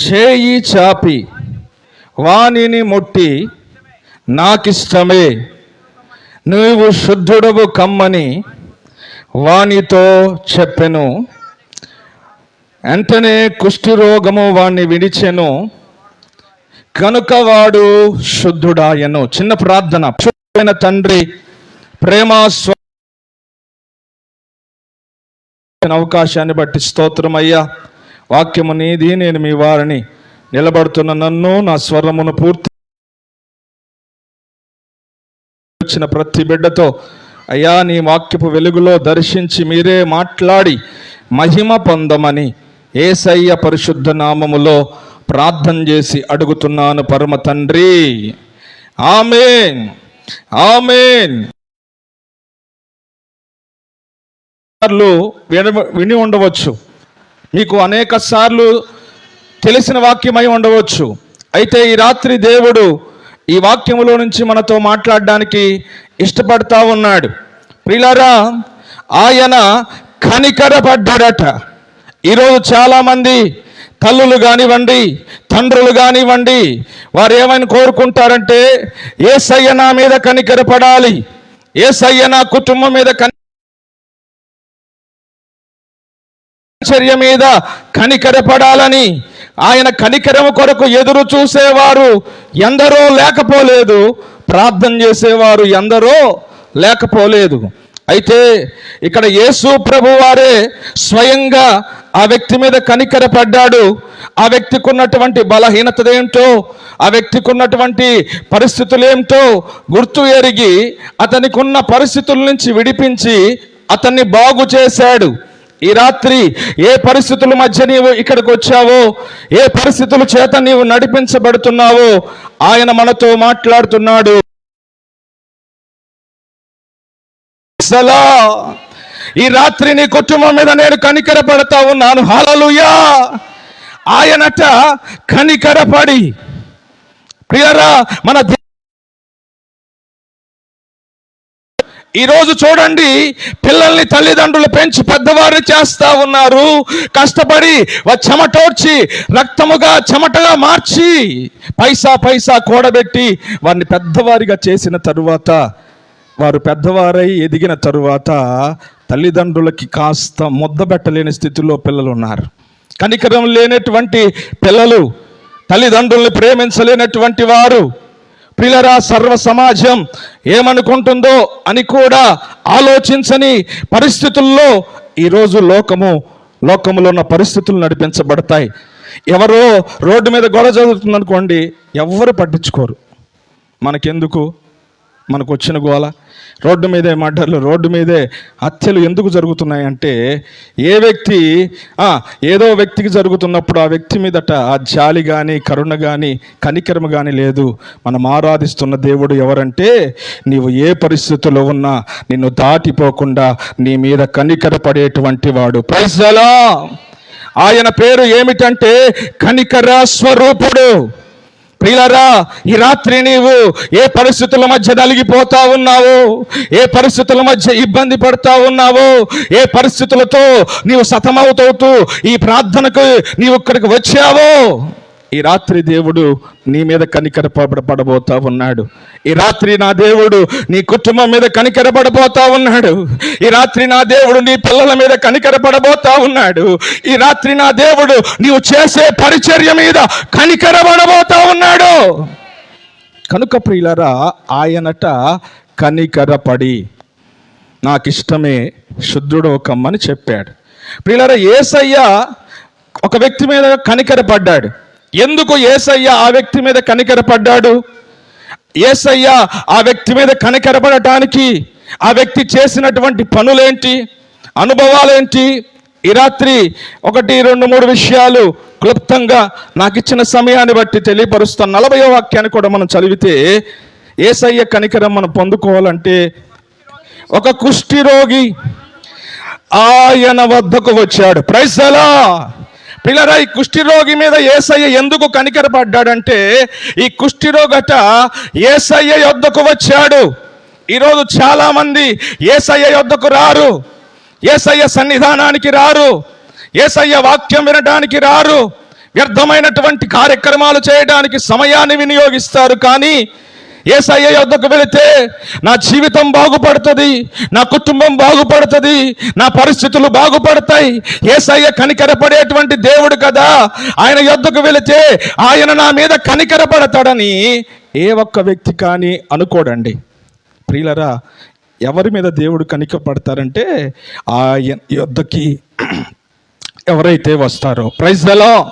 చేయి చాపి వాణిని ముట్టి నాకిష్టమే. నువ్వు శుద్ధుడవు కమ్మని వాణితో చెప్పెను. వెంటనే కుష్ఠిరోగము వాణ్ణి విడిచెను. కనుక వాడు శుద్ధుడాయను. చిన్న ప్రార్థన. శుద్ధమైన తండ్రి ప్రేమ అవకాశాన్ని బట్టి స్తోత్రమయ్యా. వాక్యము నీది నేను మీ వారిని నిలబడుతున్న నన్ను నా స్వరమును పూర్తి వచ్చిన ప్రతి బిడ్డతో అయ్యా నీ వాక్యపు వెలుగులో దర్శించి మీరే మాట్లాడి మహిమ పొందమని ఏసయ్య పరిశుద్ధ నామములో ప్రార్థన చేసి అడుగుతున్నాను పరమ తండ్రి. ఆమెన్. ఆమెన్. విని ఉండవచ్చు. మీకు అనేక సార్లు తెలిసిన వాక్యమై ఉండవచ్చు. అయితే ఈ రాత్రి దేవుడు ఈ వాక్యములో నుంచి మనతో మాట్లాడడానికి ఇష్టపడతా ఉన్నాడు. ప్రిలారా ఆయన కనికరపడ్డాడట. ఈరోజు చాలామంది తల్లులు కానివ్వండి తండ్రులు కానివ్వండి వారు ఏమైనా కోరుకుంటారంటే ఏ సయ్యనా మీద కనికరపడాలి. ఏ సయ్యనా కుటుంబం మీద కని చర్య మీద కనికరపడాలని ఆయన కనికరము కొరకు ఎదురు చూసేవారు ఎందరో లేకపోలేదు. ప్రార్థన చేసేవారు ఎందరో లేకపోలేదు. అయితే ఇక్కడ యేసు ప్రభు వారే స్వయంగా ఆ వ్యక్తి మీద కనికరపడ్డాడు. ఆ వ్యక్తికి ఉన్నటువంటి బలహీనత ఏమిటో ఆ వ్యక్తికి ఉన్నటువంటి పరిస్థితులు ఏమిటో గుర్తు ఎరిగి అతనికి ఉన్న పరిస్థితుల నుంచి విడిపించి అతన్ని బాగు చేశాడు. ఈ రాత్రి ఏ పరిస్థితుల మధ్య నీవు ఇక్కడికి వచ్చావో ఏ పరిస్థితుల చేత నీవు నడిపించబడుతున్నావో ఆయన మనతో మాట్లాడుతున్నాడు. ఈ రాత్రి నీ కుటుంబం మీద నేను కనికరపడతా ఉన్నాను. హలలుయా ఆయనట కనికరపడి ప్రియరా మన ఈరోజు చూడండి పిల్లల్ని తల్లిదండ్రులు పెంచి పెద్దవారు చేస్తా ఉన్నారు. కష్టపడి చెమటోడ్చి రక్తముగా చెమటగా మార్చి పైసా పైసా కూడబెట్టి వారిని పెద్దవారిగా చేసిన తరువాత వారు పెద్దవారై ఎదిగిన తరువాత తల్లిదండ్రులకి కాస్త ముద్ద పెట్టలేని స్థితిలో పిల్లలు ఉన్నారు కనికరం లేనటువంటి పిల్లలు తల్లిదండ్రుల్ని ప్రేమించలేనటువంటి వారు పిల్లరా సర్వ సమాజం ఏమనుకుంటుందో అని కూడా ఆలోచించని పరిస్థితుల్లో ఈరోజు లోకము లోకములో ఉన్న పరిస్థితులు నడిపించబడతాయి. ఎవరో రోడ్డు మీద గొడవ జరుగుతుందనుకోండి ఎవ్వరు పట్టించుకోరు. మనకెందుకు? మనకు వచ్చిన గోల. రోడ్డు మీదే మర్డర్లు రోడ్డు మీదే హత్యలు ఎందుకు జరుగుతున్నాయి అంటే ఏ వ్యక్తి ఏదో వ్యక్తికి జరుగుతున్నప్పుడు ఆ వ్యక్తి మీదట ఆ జాలి కానీ కరుణ కానీ కనికరమ కానీ లేదు. మనం ఆరాధిస్తున్న దేవుడు ఎవరంటే నీవు ఏ పరిస్థితుల్లో ఉన్నా నిన్ను దాటిపోకుండా నీ మీద కనికరపడేటువంటి వాడు. ప్రైజలా ఆయన పేరు ఏమిటంటే కనికర స్వరూపుడు. ప్రియులరా ఈ రాత్రి నీవు ఏ పరిస్థితుల మధ్య నలిగిపోతా ఉన్నావో ఏ పరిస్థితుల మధ్య ఇబ్బంది పడతా ఉన్నావో ఏ పరిస్థితులతో నీవు సతమవుతూ ఈ ప్రార్థనకు నీవు ఇక్కడికి వచ్చావో? ఈ రాత్రి దేవుడు నీ మీద కనికరపడబోతా ఉన్నాడు. ఈ రాత్రి నా దేవుడు నీ కుటుంబం మీద కనికరపడబోతా ఉన్నాడు. ఈ రాత్రి నా దేవుడు నీ పిల్లల మీద కనికరపడబోతా ఉన్నాడు. ఈ రాత్రి నా దేవుడు నీవు చేసే పరిచర్య మీద కనికరపడబోతా ఉన్నాడు. కనుక ప్రియులరా ఆయనట కనికరపడి నాకు ఇష్టమే శుద్ధుడు కమ్మని చెప్పాడు. ప్రియులరా ఏసయ్య ఒక వ్యక్తి మీద కనికరపడ్డాడు. ఎందుకు ఏసయ్య ఆ వ్యక్తి మీద కనికరపడ్డాడు? ఏసయ్య ఆ వ్యక్తి మీద కనికరపడటానికి ఆ వ్యక్తి చేసినటువంటి పనులేంటి? అనుభవాలేంటి? ఈ రాత్రి ఒకటి రెండు మూడు విషయాలు క్లుప్తంగా నాకు ఇచ్చిన సమయాన్ని బట్టి తెలియపరుస్తాను నలభై వాక్యాన్ని కూడా మనం చదివితే ఏసయ్య కనికరం మనం పొందుకోవాలంటే ఒక కుష్టి రోగి ఆయన వద్దకు వచ్చాడు. ప్రైసలా పిల్లరా ఈ కుష్ఠిరోగి మీద ఏసయ్య ఎందుకు కనికరపడ్డాడంటే ఈ కుష్ఠిరోగట ఏసయ్య యొద్దకు వచ్చాడు. ఈరోజు చాలామంది ఏసయ్య యొద్దకు రారు. ఏసయ్య సన్నిధానానికి రారు. ఏసయ్య వాక్యం వినడానికి రారు. వ్యర్థమైనటువంటి కార్యక్రమాలు చేయడానికి సమయాన్ని వినియోగిస్తారు. కానీ ఏసయ్య యొద్దకు వెళితే నా జీవితం బాగుపడుతుంది నా కుటుంబం బాగుపడుతుంది నా పరిస్థితులు బాగుపడతాయి. ఏసయ్య కనికరపడేటువంటి దేవుడు కదా. ఆయన యొద్దకు వెళితే ఆయన నా మీద కనికరపడతాడని ఏ ఒక్క వ్యక్తి కానీ అనుకోడండి. ప్రియులరా ఎవరి మీద దేవుడు కనికపడతారంటే ఆయన యొద్దకి ఎవరైతే వస్తారో. ప్రైజ్ దలో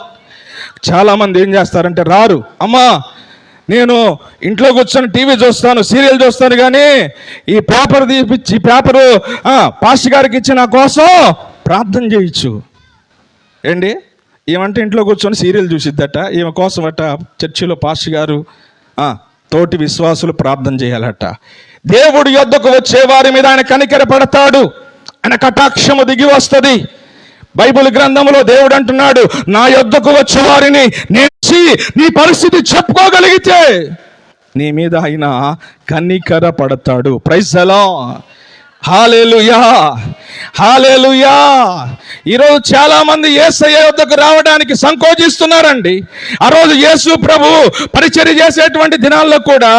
చాలామంది ఏం చేస్తారంటే రారు అమ్మా నేను ఇంట్లో కూర్చొని టీవీ చూస్తాను సీరియల్ చూస్తాను కానీ ఈ పేపర్ తీపిచ్చి ఈ పేపరు ఆ, పాస్టర్ గారికి ఇచ్చి నా కోసం ప్రార్థన చేయొచ్చు ఏంటి? ఏమంటే ఇంట్లో కూర్చొని సీరియల్ చూసిద్దట ఈమె కోసం అట చర్చిలో పాస్టర్ గారు తోటి విశ్వాసులు ప్రార్థన చేయాలట. దేవుడి యొద్దకు వచ్చే వారి మీద ఆయన కనికెర పడతాడు ఆయన కటాక్షము దిగి వస్తుంది. బైబిల్ గ్రంథంలో దేవుడు అంటున్నాడు నా యొద్దకు వచ్చే వారిని వచ్చి నీ పరిస్థితి చెప్పుకోగలిగితే నీ మీద ఆయన కనికర పడతాడు. ప్రైజ్ ఎలా హాలేలుయా హాలేలుయా. ఈరోజు చాలా మంది ఏసయ్య వద్దకు రావడానికి సంకోచిస్తున్నారండి. ఆ రోజు యేసు ప్రభు పరిచర్య చేసేటువంటి దినాల్లో కూడా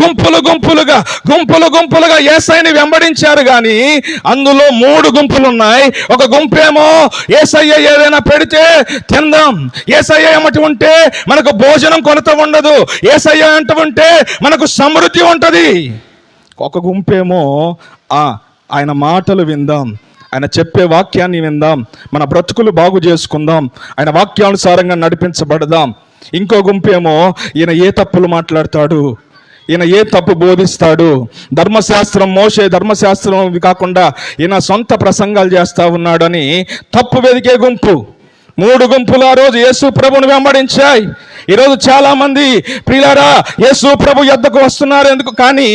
గుంపులు గుంపులుగా గుంపులు గుంపులుగా ఏసైని వెంబడించారు కానీ అందులో మూడు గుంపులు ఉన్నాయి ఒక గుంపేమో ఏసయ్య ఏదైనా పెడితే తిందాం. ఏసయ్య ఏమటి ఉంటే మనకు భోజనం కొనత ఉండదు. ఏసయ్య అంటూ ఉంటే మనకు సమృద్ధి ఉంటుంది. ఒక గుంపేమో ఆ ఆయన మాటలు విందాం. ఆయన చెప్పే వాక్యాన్ని విందాం. మన బ్రతుకులు బాగు చేసుకుందాం. ఆయన వాక్యానుసారంగా నడిపించబడదాం. ఇంకో గుంపేమో ఈయన ఏ తప్పులు మాట్లాడతాడు? ఈయన ఏ తప్పు బోధిస్తాడు? ధర్మశాస్త్రం మోసే ధర్మశాస్త్రం కాకుండా ఈయన సొంత ప్రసంగాలు చేస్తూ ఉన్నాడని తప్పు వెదికే గుంపు. మూడు గుంపులు ఆ రోజు యేసు ప్రభును వెంబడించాయి. ఈరోజు చాలా మంది ప్రియులారా యేసు ప్రభు యొద్దకు వస్తున్నారు ఎందుకు? కానీ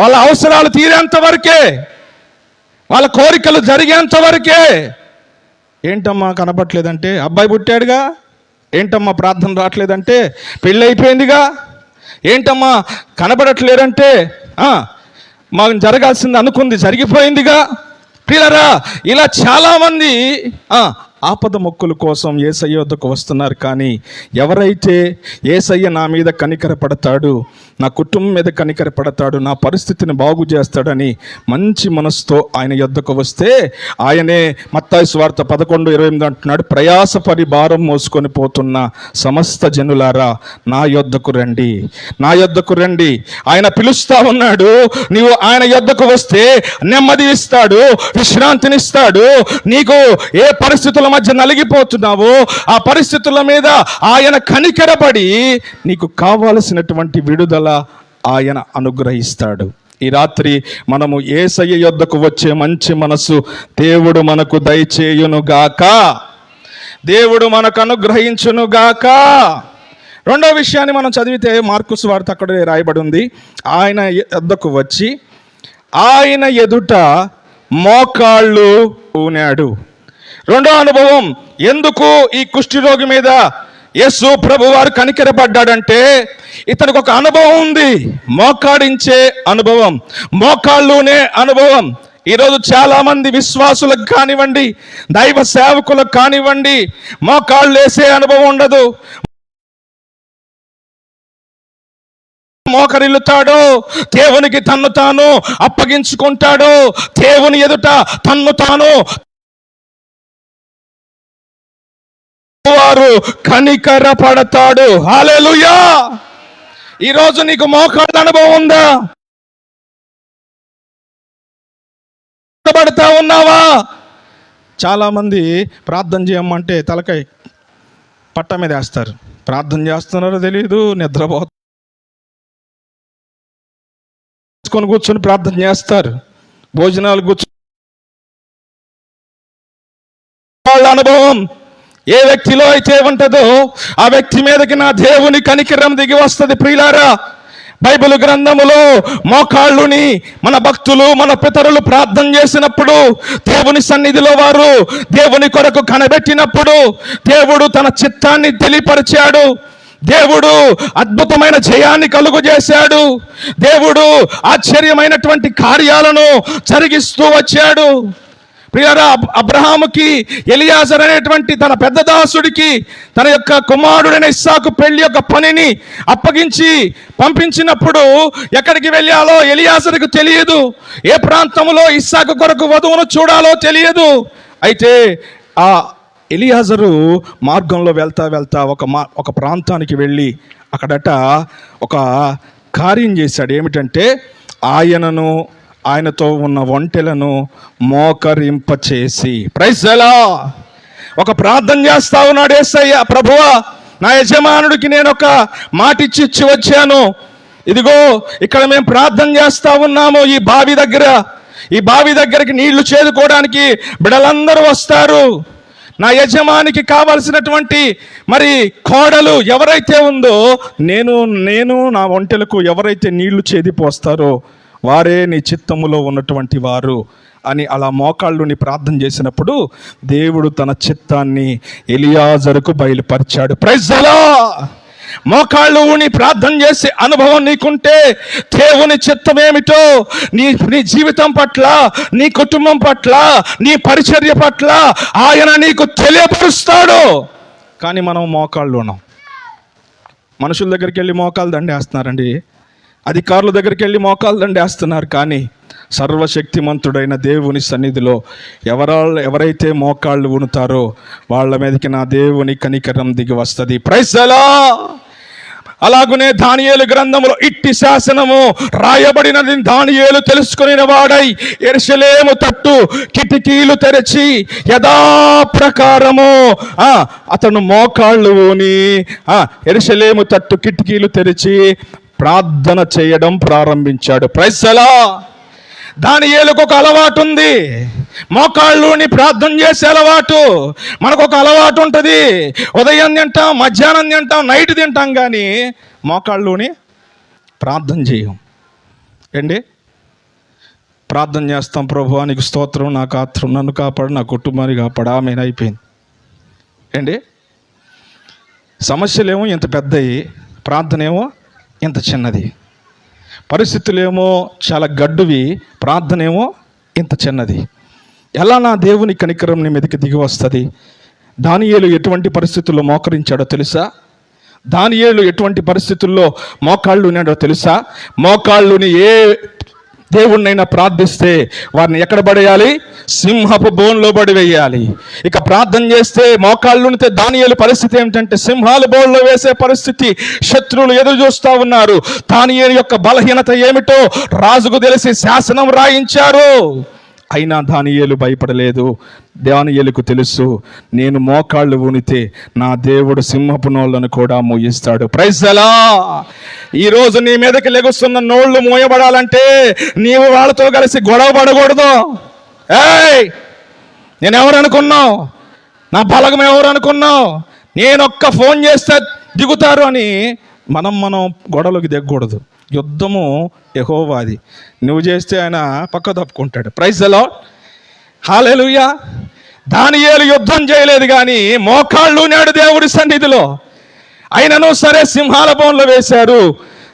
వాళ్ళ అవసరాలు తీరేంత వరకే వాళ్ళ కోరికలు జరిగేంత వరకే. ఏంటమ్మా కనపట్లేదంటే అబ్బాయి పుట్టాడుగా? ఏంటమ్మా ప్రార్థన రావట్లేదంటే పెళ్ళి అయిపోయిందిగా ఏంటమ్మా కనబడట్లేదంటే మాకు జరగాల్సింది అనుకుంది జరిగిపోయిందిగా? పిల్లరా ఇలా చాలామంది ఆపద మొక్కుల కోసం ఏసయ్య వద్దకు వస్తున్నారు. కానీ ఎవరైతే ఏసయ్య నా మీద కనికర పడతాడు నా కుటుంబం మీద కనికర పడతాడు నా పరిస్థితిని బాగు చేస్తాడని మంచి మనసుతో ఆయన యొద్దకు వస్తే ఆయనే మత్తాయి స్వార్థ పదకొండు ఇరవై ఎనిమిది అంటున్నాడు. ప్రయాసపరి భారం మోసుకొని పోతున్న సమస్త జనులారా నా యొద్దకు రండి. నా యొద్దకు రండి. ఆయన పిలుస్తా ఉన్నాడు. నీవు ఆయన యొద్దకు వస్తే నెమ్మది ఇస్తాడు విశ్రాంతినిస్తాడు. నీకు ఏ పరిస్థితుల మధ్య నలిగిపోతున్నావో. ఆ పరిస్థితుల మీద ఆయన కనికరపడి నీకు కావలసినటువంటి విడుదల ఆయన అనుగ్రహిస్తాడు. ఈ రాత్రి మనము ఏసయ్య యొద్దకు వచ్చే మంచి మనసు దేవుడు మనకు దయచేయునుగాక. దేవుడు మనకు అనుగ్రహించునుగాక. రెండో విషయాన్ని మనం చదివితే మార్కుస్ వార్త అక్కడ రాయబడి ఉంది ఆయన యొద్దకు వచ్చి ఆయన ఎదుట మోకాళ్ళు ఊనాడు. రెండో అనుభవం ఎందుకు ఈ కుష్ఠిరోగి మీద యస్సు ప్రభు వారు కనికెరపడ్డాడంటే ఇతనికి ఒక అనుభవం ఉంది. మోకాడించే అనుభవం మోకాళ్ళునే అనుభవం. ఈరోజు చాలా మంది విశ్వాసులకు కానివ్వండి దైవ సేవకులకు కానివ్వండి మోకాళ్ళు వేసే అనుభవం ఉండదు. మోకరిల్లుతాడో దేవునికి తన్ను తాను అప్పగించుకుంటాడు దేవుని ఎదుట తన్ను తాను వారు కనికర పడతాడు హాలేలుయా ఈరోజు నీకు మోకాళ్ళ అనుభవం ఉందా? పడతా ఉన్నావా? చాలా మంది ప్రార్థన చేయమంటే తలకాయ పట్ట మీద వేస్తారు. ప్రార్థన చేస్తున్నారో తెలియదు నిద్రపోతుకొని కూర్చొని ప్రార్థన చేస్తారు. భోజనాలు కూర్చొని వాళ్ళ అనుభవం ఏ వ్యక్తిలో అయితే ఉంటుందో ఆ వ్యక్తి మీదకి నా దేవుని కనికిరం దిగి వస్తుంది ప్రియులారా. బైబిల్ గ్రంథములో మోకాళ్ళుని మన భక్తులు మన పితరులు ప్రార్థన చేసినప్పుడు దేవుని సన్నిధిలో వారు దేవుని కొరకు కనబెట్టినప్పుడు దేవుడు తన చిత్తాన్ని తెలియపరిచాడు. దేవుడు అద్భుతమైన జయాన్ని కలుగు చేశాడు. దేవుడు ఆశ్చర్యమైనటువంటి కార్యాలను జరిగిస్తూ వచ్చాడు. ప్రియరా అబ్రహాముకి ఎలియాజర్ అనేటువంటి తన పెద్ద దాసుడికి తన యొక్క కుమారుడైన ఇస్సాకు పెళ్ళి యొక్క పనిని అప్పగించి పంపించినప్పుడు ఎక్కడికి వెళ్ళాలో ఎలియాజర్కు తెలియదు. ఏ ప్రాంతంలో ఇస్సాకు కొరకు వధువును చూడాలో తెలియదు. అయితే ఆ ఎలియాజరు మార్గంలో వెళ్తా వెళ్తా ఒక మా ఒక ప్రాంతానికి వెళ్ళి అక్కడట ఒక కార్యం చేశాడు. ఏమిటంటే ఆయనను ఆయనతో ఉన్న ఒంటెలను మోకరింపచేసి. ప్రైజలా ఒక ప్రార్థన చేస్తా ఉన్నాడు ఏసయ్య. ప్రభువా నా యజమానుడికి నేను ఒక మాట ఇచ్చి ఇచ్చి వచ్చాను. ఇదిగో ఇక్కడ మేము ప్రార్థన చేస్తా ఉన్నాము ఈ బావి దగ్గర. ఈ బావి దగ్గరికి నీళ్ళు చేదుకోవడానికి బిడలందరూ వస్తారు. నా యజమానికి కావలసినటువంటి మరి కోడలు ఎవరైతే ఉందో నేను నేను నా ఒంటెలకు ఎవరైతే నీళ్ళు చేది పోస్తారో వారే నీ చిత్తములో ఉన్నటువంటి వారు అని అలా మోకాళ్ళుని ప్రార్థన చేసినప్పుడు దేవుడు తన చిత్తాన్ని ఎలియాజరుకు బయలుపరిచాడు. ప్రైజలా మోకాళ్ళు ఊని ప్రార్థన చేసే అనుభవం నీకుంటే దేవుని చిత్తం ఏమిటో నీ నీ జీవితం పట్ల నీ కుటుంబం పట్ల నీ పరిచర్య పట్ల ఆయన నీకు తెలియపరుస్తాడు. కానీ మనం మోకాళ్ళు ఉన్నాం మనుషుల దగ్గరికి వెళ్ళి మోకాళ్ళు దండేస్తున్నారండి. అధికారుల దగ్గరికి వెళ్ళి మోకాలు దండేస్తున్నారు కానీ సర్వశక్తిమంతుడైన దేవుని సన్నిధిలో ఎవరా ఎవరైతే మోకాళ్ళు ఉనుతారో వాళ్ళ మీదకి నా దేవుని కనికరం దిగి వస్తుంది. ప్రైసలా అలాగునే దానియేలు గ్రంథములో ఇట్టి శాసనము రాయబడినది దానియేలు తెలుసుకుని వాడై ఎరుసలేము తట్టు కిటికీలు తెరచి యథాప్రకారము అతను మోకాళ్ళు ఊని ఎరుసలేము తట్టు కిటికీలు తెరిచి ప్రార్థన చేయడం ప్రారంభించాడు. ప్రైసలా దాని ఏలకు ఒక అలవాటు ఉంది మోకాళ్ళుని ప్రార్థన చేసే అలవాటు. మనకు ఒక అలవాటు ఉంటుంది ఉదయం తింటాం మధ్యాహ్నం తింటాం నైట్ తింటాం కానీ మోకాళ్ళుని ప్రార్థన చేయం. ఏండి ప్రార్థన చేస్తాం ప్రభు నీకు స్తోత్రం నాకు కాత్రం నన్ను కాపాడు నా కుటుంబాన్ని కాపాడు. ఆమె అయిపోయింది. ఏండి సమస్యలేమో ఇంత పెద్దవి ప్రార్థన ఏమో ఇంత చిన్నది. పరిస్థితులేమో చాలా గడ్డువి ప్రార్థన ఏమో ఇంత చిన్నది. ఎలా నా దేవుని కనికరం నీ మీదకి దిగి వస్తుంది? దానియేలు ఎటువంటి పరిస్థితుల్లో మోకరించాడో తెలుసా? దానియేలు ఎటువంటి పరిస్థితుల్లో మోకాళ్ళు ఉన్నాడో తెలుసా? మోకాళ్ళుని ఏ దేవుణ్ణైనా ప్రార్థిస్తే వారిని ఎక్కడ పడేయాలి? సింహపు బోన్లో పడి వేయాలి ఇక ప్రార్థన చేస్తే మోకాళ్ళునితే దానియలు పరిస్థితి ఏమిటంటే సింహాలు బోన్లో వేసే పరిస్థితి శత్రువులు ఎదురు చూస్తూ ఉన్నారు. దానియలు యొక్క బలహీనత ఏమిటో రాజుకు తెలిసి శాసనం రాయించారు. అయినా దానియేలు భయపడలేదు. దానియేలుకు తెలుసు నేను మోకాళ్ళు ఉనితే నా దేవుడు సింహపు నోళ్ళను కూడా మూయిస్తాడు. ప్రైజలా ఈరోజు నీ మీదకి లెగుస్తున్న నోళ్ళు మూయబడాలంటే నీవు వాళ్ళతో కలిసి గొడవ పడకూడదు. ఏయ్! నేను ఎవరు అనుకున్నావు నా బలగం ఎవరు అనుకున్నావు నేను ఒక్క ఫోన్ చేస్తే దిగుతారు అని మనం మనం గొడవలోకి దిగకూడదు. యుద్ధము యహోవాది. నువ్వు చేస్తే ఆయన పక్క తప్పుకుంటాడు. ప్రైజ్ అలా దాని దానియేలు యుద్ధం చేయలేదు కానీ మోకాళ్ళు నాడు దేవుడి సన్నిధిలో అయినను సరే సింహాల బోన్లో వేశారు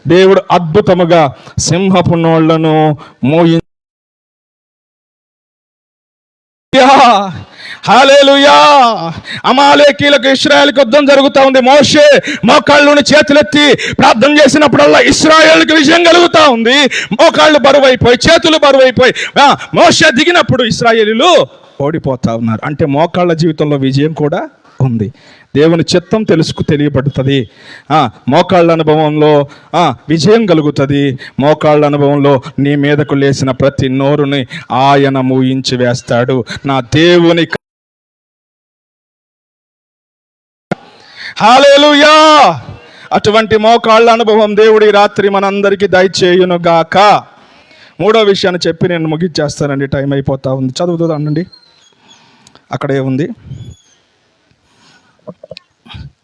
దేవుడు అద్భుతముగా సింహపు నోళ్ళను మోయి హాలేలుయా అమాలేకీలకు ఇస్రాయల్కి యుద్ధం జరుగుతూ ఉంది. మోషే మోకాళ్ళుని చేతులెత్తి ప్రార్థన చేసినప్పుడల్లా ఇస్రాయల్కి విజయం కలుగుతూ ఉంది. మోకాళ్ళు బరువైపోయి చేతులు బరువైపోయి. ఆ, మోషే దిగినప్పుడు ఇస్రాయేలీలు ఓడిపోతా ఉన్నారు. అంటే మోకాళ్ళ జీవితంలో విజయం కూడా ఉంది. దేవుని చిత్తం తెలుసుకు తెలియబడుతుంది. మోకాళ్ళ అనుభవంలో విజయం కలుగుతుంది. మోకాళ్ళ అనుభవంలో నీ మీదకు లేచిన ప్రతి నోరుని ఆయన మూయించి వేస్తాడు. నా దేవుని హాలేలుయా అటువంటి మోకాళ్ళ అనుభవం దేవుడి రాత్రి మనందరికీ దయచేయును గాక మూడో విషయాన్ని చెప్పి నేను ముగించేస్తానండి. టైం అయిపోతా ఉంది. చదువుతుందండి అక్కడే ఉంది.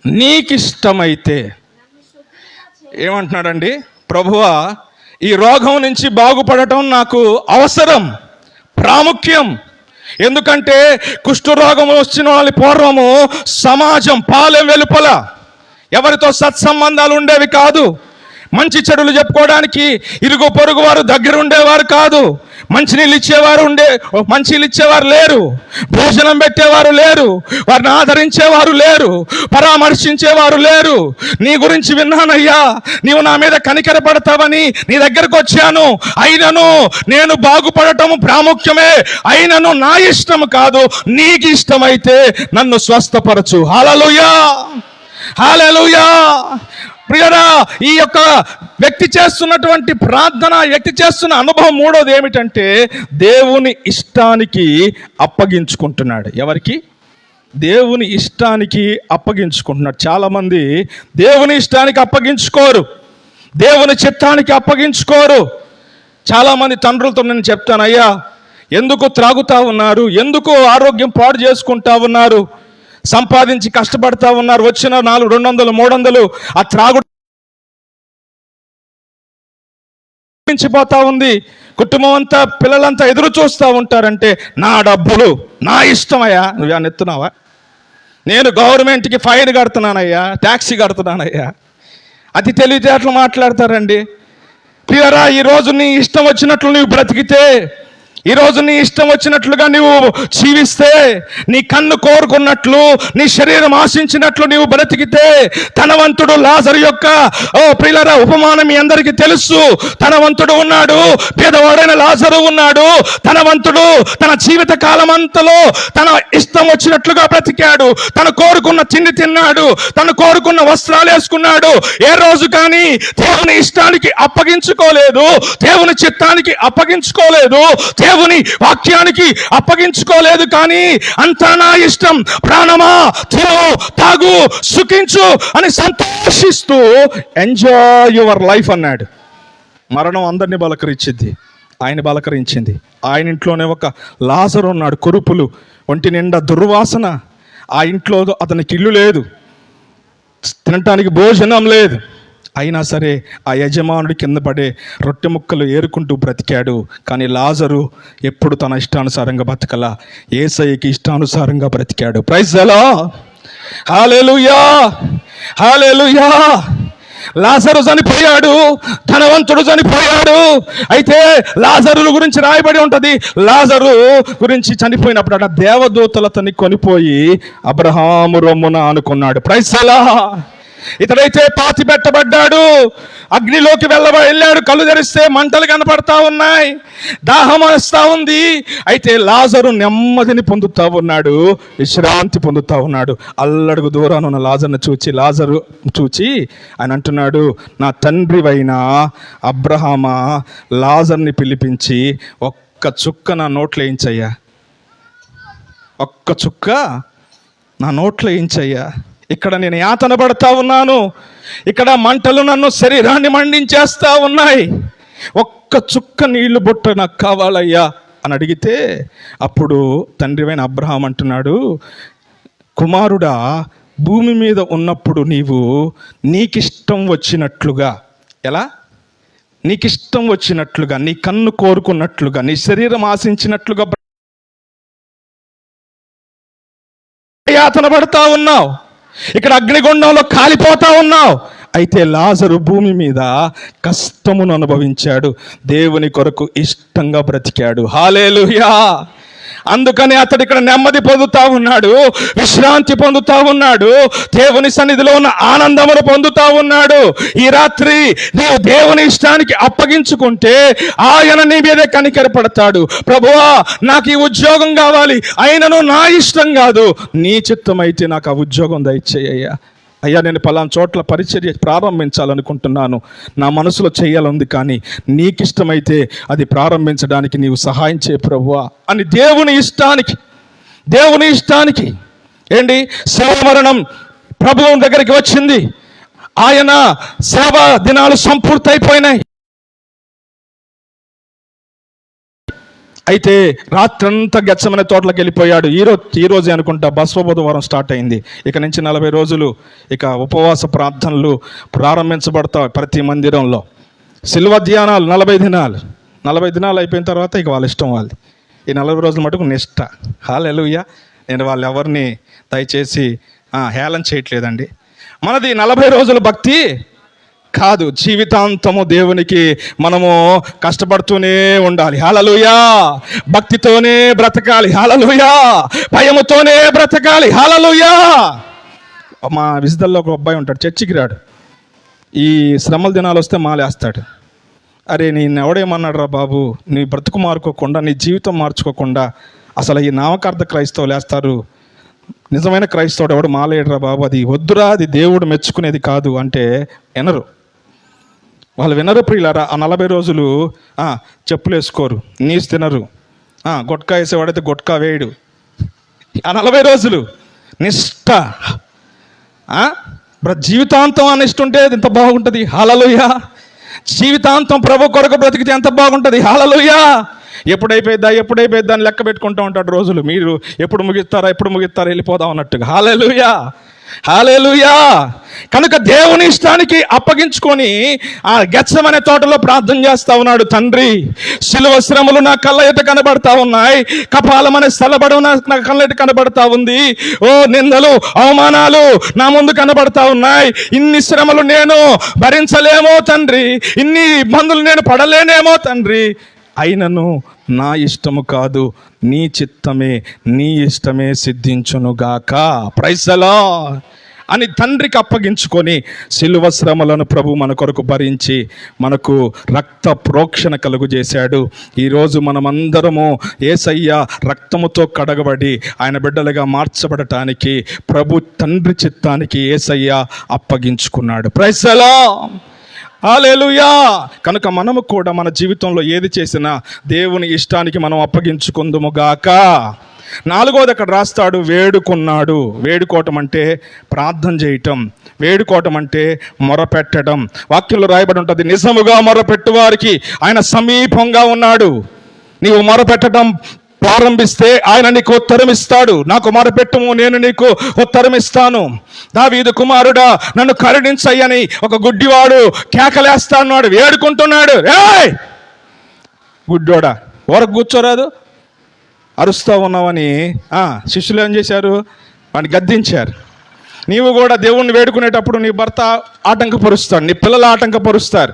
నీకిష్టమైతే ఏమంటున్నాడండి? ప్రభువా ఈ రోగం నుంచి బాగుపడటం నాకు అవసరం ప్రాముఖ్యం. ఎందుకంటే కుష్ఠరోగం వచ్చిన వాళ్ళ పూర్వము సమాజం పాలెం వెలుపల. ఎవరితో సత్సంబంధాలు ఉండేవి కాదు. మంచి చెడులు చెప్పుకోవడానికి ఇరుగు పొరుగు వారు దగ్గర ఉండేవారు కాదు. మంచినీళ్ళు ఇచ్చేవారు ఉండే మంచినీళ్ళు ఇచ్చేవారు లేరు. భోజనం పెట్టేవారు లేరు. వారిని ఆదరించేవారు లేరు. పరామర్శించేవారు లేరు. నీ గురించి విన్నానయ్యా. నీవు నా మీద కనికరపడతావని నీ దగ్గరకు వచ్చాను. అయినను నేను బాగుపడటం ప్రాముఖ్యమే. అయినను నా ఇష్టం కాదు. నీకు ఇష్టమైతే నన్ను స్వస్థపరచు. హాలలుయా హాలలుయా ప్రియరా ఈ యొక్క వ్యక్తి చేస్తున్నటువంటి ప్రార్థన వ్యక్తి చేస్తున్న అనుభవం మూడోది ఏమిటంటే దేవుని ఇష్టానికి అప్పగించుకుంటున్నాడు. ఎవరికి? దేవుని ఇష్టానికి అప్పగించుకుంటున్నాడు. చాలామంది దేవుని ఇష్టానికి అప్పగించుకోరు. దేవుని చిత్తానికి అప్పగించుకోరు. చాలామంది తండ్రులతో నేను చెప్తాను అయ్యా ఎందుకు త్రాగుతా ఉన్నారు? ఎందుకు ఆరోగ్యం పాడు చేసుకుంటా ఉన్నారు? సంపాదించి కష్టపడతా ఉన్నారు. వచ్చిన నాలుగు రెండు వందలు మూడు వందలు ఆ త్రాగు మించిపోతా ఉంది. కుటుంబం అంతా పిల్లలంతా ఎదురు చూస్తూ ఉంటారంటే నా డబ్బులు నా ఇష్టమయ్యా. నువ్వు అని ఎత్తున్నావా? నేను గవర్నమెంట్కి ఫైన్ కడుతున్నానయ్యా ట్యాక్సీ కడుతున్నానయ్యా. అతి తెలివితేటలు మాట్లాడతారండి. ప్రియరా ఈరోజు నీ ఇష్టం వచ్చినట్లు నువ్వు బ్రతికితే ఈరోజు నీ ఇష్టం వచ్చినట్లుగా నీవు జీవిస్తే నీ కన్ను కోరుకున్నట్లు నీ శరీరం ఆశించినట్లు నీవు బ్రతికితే ధనవంతుడు లాజరు యొక్క ఓ ప్రియులరా ఉపమానం మీ అందరికీ తెలుసు. ధనవంతుడు ఉన్నాడు పేదవాడైన లాజరు ఉన్నాడు. ధనవంతుడు తన జీవిత కాలమంతలో తన ఇష్టం వచ్చినట్లుగా బ్రతికాడు. తను కోరుకున్న తిండి తిన్నాడు తను కోరుకున్న వస్త్రాలు వేసుకున్నాడు. ఏ రోజు కానీ దేవుని ఇష్టానికి అప్పగించుకోలేదు దేవుని చిత్తానికి అప్పగించుకోలేదు దేవుని వాక్యానికి అప్పగించుకోలేదు కానీ అంతా నా ఇష్టం ప్రాణమా తిను తాగు సుఖించు అని సంతోషిస్తూ ఎంజాయ్ యువర్ లైఫ్ అన్నాడు. మరణం అందరినీ బలకరించింది. ఆయన బలకరించింది. ఆయన ఇంట్లోనే ఒక లాజరు ఉన్నాడు కురుపులు ఒంటి నిండా దుర్వాసన. ఆ ఇంట్లో అతనికి ఇల్లు లేదు. తినటానికి భోజనం లేదు. అయినా సరే ఆ యజమానుడి కింద పడే రొట్టె ముక్కలు ఏరుకుంటూ బ్రతికాడు. కానీ లాజరు ఎప్పుడు తన ఇష్టానుసారంగా బతకలా. ఏసఐకి ఇష్టానుసారంగా బ్రతికాడు. ప్రైజ్ ఎలా హాలేలుయా హాలేలుయా లాజరు చనిపోయాడు. ధనవంతుడు చనిపోయాడు. అయితే లాజరుల గురించి రాయబడి ఉంటుంది. లాజరు గురించి చనిపోయినప్పుడు అట దేవదూతలతని కొనిపోయి అబ్రహాము రొమ్మున అనుకున్నాడు ప్రైసలా ఇతడైతే పాతి పెట్టబడ్డాడు. అగ్నిలోకి వెళ్ళబ వెళ్ళాడు. కళ్ళు తెరిస్తే మంటలు కనపడతా ఉన్నాయి. దాహం వస్తా ఉంది. అయితే లాజరు నెమ్మదిని పొందుతా ఉన్నాడు. విశ్రాంతి పొందుతా ఉన్నాడు. అల్లడుగు దూరాన ఉన్న లాజర్ను చూచి లాజరు చూచి ఆయన అంటున్నాడు నా తండ్రివైన అబ్రహామా లాజర్ని పిలిపించి ఒక్క చుక్క నా నోట్లో వేయించయ్యా. ఒక్క చుక్క నా నోట్లో వేయించయ్యా. ఇక్కడ నేను యాతన పడతా ఉన్నాను. ఇక్కడ మంటలు నన్ను శరీరాన్ని మండించేస్తా ఉన్నాయి. ఒక్క చుక్క నీళ్ళు బుట్ట నాకు కావాలయ్యా అని అడిగితే అప్పుడు తండ్రివైన అబ్రహాం అంటున్నాడు కుమారుడా భూమి మీద ఉన్నప్పుడు నీవు నీకిష్టం వచ్చినట్లుగా. ఎలా? నీకిష్టం వచ్చినట్లుగా నీ కన్ను కోరుకున్నట్లుగా నీ శరీరం ఆశించినట్లుగా యాతన పడతా ఉన్నావు. ఇక్కడ అగ్నిగుండంలో కాలిపోతా ఉన్నావు. అయితే లాజరు భూమి మీద కష్టమును అనుభవించాడు. దేవుని కొరకు ఇష్టంగా బ్రతికాడు. హాలేలుయా అందుకని అతడు ఇక్కడ నెమ్మది పొందుతా ఉన్నాడు విశ్రాంతి పొందుతా ఉన్నాడు దేవుని సన్నిధిలో ఉన్న ఆనందమును పొందుతా ఉన్నాడు. ఈ రాత్రి నీవు దేవుని ఇష్టానికి అప్పగించుకుంటే ఆయన నీ మీదే కనికరపడతాడు ప్రభువా నాకు ఈ ఉద్యోగం కావాలి అయినను నా ఇష్టం కాదు. నీ చిత్తమైతే నాకు ఆ ఉద్యోగం దయచేయ్యా అయ్యా నేను పలానా చోట్ల పరిచర్య ప్రారంభించాలనుకుంటున్నాను. నా మనసులో చేయాలంది కానీ నీకిష్టమైతే అది ప్రారంభించడానికి నీవు సహాయం చేయ ప్రభువా. అని దేవుని ఇష్టానికి దేవుని ఇష్టానికి ఏంటి? శివమరణం ప్రభువు దగ్గరికి వచ్చింది. ఆయన సేవ దినాలు సంపూర్తయిపోయినాయి. అయితే రాత్రంతా గచ్చమనే తోటలకు వెళ్ళిపోయాడు. ఈ రోజు ఈ రోజే అనుకుంటా బస్వబుధవారం స్టార్ట్ అయింది. ఇక నుంచి నలభై రోజులు ఇక ఉపవాస ప్రార్థనలు ప్రారంభించబడతాయి ప్రతి మందిరంలో. శిల్వ ధ్యానాలు నలభై దినాలు. నలభై దినాలు అయిపోయిన తర్వాత ఇక వాళ్ళ ఇష్టం వాళ్ళది. ఈ నలభై రోజుల మటుకు నిష్ట. హాలెలుయ్య నేను వాళ్ళు ఎవరిని దయచేసి హేళన చేయట్లేదండి. మనది నలభై రోజుల భక్తి. కాదు జీవితాంతము దేవునికి మనము కష్టపడుతూనే ఉండాలి. హలలుయా భక్తితోనే బ్రతకాలి. హలలుయా భయముతోనే బ్రతకాలి. హలలుయా మా విజిదల్లో ఒక అబ్బాయి ఉంటాడు చర్చికి రాడు. ఈ శ్రమల దినాలు వస్తే మాలేస్తాడు. అరే నేను ఎవడేమన్నాడు రా బాబు? నీ బ్రతుకు మార్చుకోకుండా నీ జీవితం మార్చుకోకుండా అసలు ఈ నామకార్థ క్రైస్తవులు వేస్తారు నిజమైన క్రైస్తవుడు ఎవడు మాలేడురా బాబు? అది వద్దురా అది దేవుడు మెచ్చుకునేది కాదు అంటే ఎనరు వాళ్ళు వినరు ప్రియులారా ఆ నలభై రోజులు చెప్పులు వేసుకోరు నీసు తినరు. గొట్కా వేసేవాడైతే గొట్కా వేయడు. ఆ నలభై రోజులు నిష్ట జీవితాంతం అని ఇస్తుంటే ఎంత బాగుంటుంది? హాలలుయా. జీవితాంతం ప్రభు కొరకు బ్రతికితే ఎంత బాగుంటుంది? హాలలుయా. ఎప్పుడైపోయిద్దా ఎప్పుడైపోయిద్దా అని లెక్క పెట్టుకుంటూ ఉంటాడు రోజులు. మీరు ఎప్పుడు ముగిస్తారా ఎప్పుడు ముగిస్తారా వెళ్ళిపోదాం అన్నట్టుగా. హాలేలుయా హాలేలుయా కనుక దేవుని ఇష్టానికి అప్పగించుకొని ఆ గెచ్చమనే తోటలో ప్రార్థన చేస్తా ఉన్నాడు. తండ్రి శిలువ శ్రమలు నా కళ్ళ ఎట కనబడతా ఉన్నాయి? కపాలమనే స్థలబడు నా నా కళ్ళ ఎట కనబడతా ఉంది? ఓ నిందలు అవమానాలు నా ముందు కనబడతా ఉన్నాయి. ఇన్ని శ్రమలు నేను భరించలేమో తండ్రి. ఇన్ని ఇబ్బందులు నేను పడలేనేమో తండ్రి. అయినను నా ఇష్టము కాదు నీ చిత్తమే నీ ఇష్టమే సిద్ధించునుగాక ప్రైసలా అని తండ్రికి అప్పగించుకొని శిలువ శ్రమలను ప్రభు మన కొరకు భరించి మనకు రక్త ప్రోక్షణ కలుగు చేశాడు. ఈరోజు మనమందరము ఏసయ్య రక్తముతో కడగబడి ఆయన బిడ్డలుగా మార్చబడటానికి ప్రభు తండ్రి చిత్తానికి ఏసయ్య అప్పగించుకున్నాడు. ప్రైసలా హాలేలుయా కనుక మనము కూడా మన జీవితంలో ఏది చేసినా దేవుని ఇష్టానికి మనం అప్పగించుకుందుము గాక. నాలుగోది అక్కడ రాస్తాడు వేడుకున్నాడు. వేడుకోవటం అంటే ప్రార్థన చేయటం. వేడుకోవటం అంటే మొరపెట్టడం. వాక్యంలో రాయబడి ఉంటుంది నిజముగా మొరపెట్టు వారికి ఆయన సమీపంగా ఉన్నాడు. నీవు మొరపెట్టడం ప్రారంభిస్తే ఆయన నీకు ఉత్తరం ఇస్తాడు. నాకు పెట్టము నేను నీకు ఉత్తరం ఇస్తాను. దావీదు కుమారుడా నన్ను కరుణించయ్యని ఒక గుడ్డివాడు కేకలేస్తా వేడుకుంటున్నాడు ఏయ్! గుడ్డోడా వరకు కూర్చోరాదు? అరుస్తూ ఉన్నావని. శిష్యులు ఏం చేశారు? వాడిని గద్దించారు. నీవు కూడా దేవుణ్ణి వేడుకునేటప్పుడు నీ భర్త ఆటంకపరుస్తాడు. నీ పిల్లలు ఆటంకపరుస్తారు.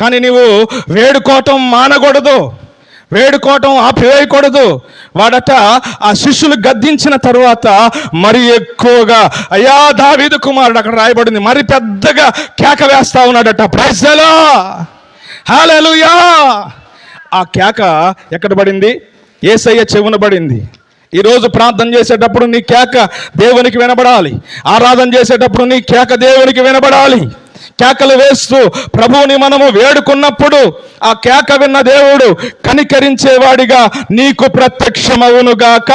కానీ నీవు వేడుకోవటం మానకూడదు. వేడుకోవటం ఆపివేయకూడదు వాడట ఆ శిష్యులు గద్దించిన తర్వాత మరి ఎక్కువగా అయ్యా దావీదు కుమారుడు అక్కడ రాయబడింది. మరి పెద్దగా కేక వేస్తా ఉన్నాడట. ప్రజలా హాలూయా ఆ కేక ఎక్కడ పడింది? ఏసయ్య చెవున పడింది. ఈరోజు ప్రార్థన చేసేటప్పుడు నీ కేక దేవునికి వినబడాలి. ఆరాధన చేసేటప్పుడు నీ కేక దేవునికి వినబడాలి. కేకలు వేస్తూ ప్రభువుని మనము వేడుకున్నప్పుడు ఆ కేక విన్న దేవుడు కనికరించేవాడిగా నీకు ప్రత్యక్షమవునుగాక.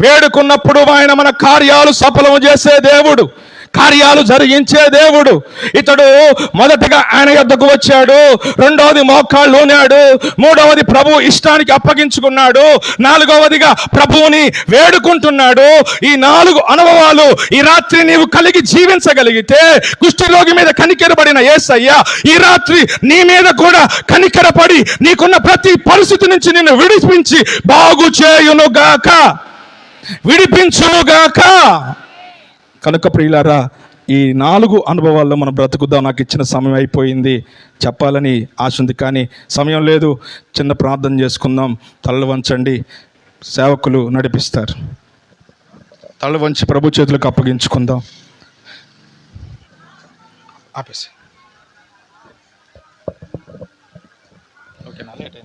వేడుకున్నప్పుడు ఆయన మన కార్యాలు సఫలము చేసే దేవుడు. కార్యాలు జరిగించే దేవుడు. ఇతడు మొదటగా ఆయన యొద్దకు వచ్చాడు. రెండవది మోకాళ్ళు ఉన్నాడు. మూడవది ప్రభు ఇష్టానికి అప్పగించుకున్నాడు. నాలుగవదిగా ప్రభువుని వేడుకుంటున్నాడు. ఈ నాలుగు అనుభవాలు ఈ రాత్రి నీవు కలిగి జీవించగలిగితే కుష్ఠరోగి మీద కనికెరబడిన యేసయ్య ఈ రాత్రి నీ మీద కూడా కనికరపడి నీకున్న ప్రతి పరిస్థితి నుంచి నిన్ను విడిపించి బాగు చేయునుగాక. విడిపించునుగాక. కనుక ప్రియులారా ఈ నాలుగు అనుభవాల్లో మనం బ్రతుకుద్దాం నాకు ఇచ్చిన సమయం అయిపోయింది. చెప్పాలని ఆశ ఉంది కానీ సమయం లేదు. చిన్న ప్రార్థన చేసుకుందాం. తలలు వంచండి. సేవకులు నడిపిస్తారు. తల వంచి ప్రభు చేతులకు అప్పగించుకుందాం. ఆపేసి ఓకేనా లేట్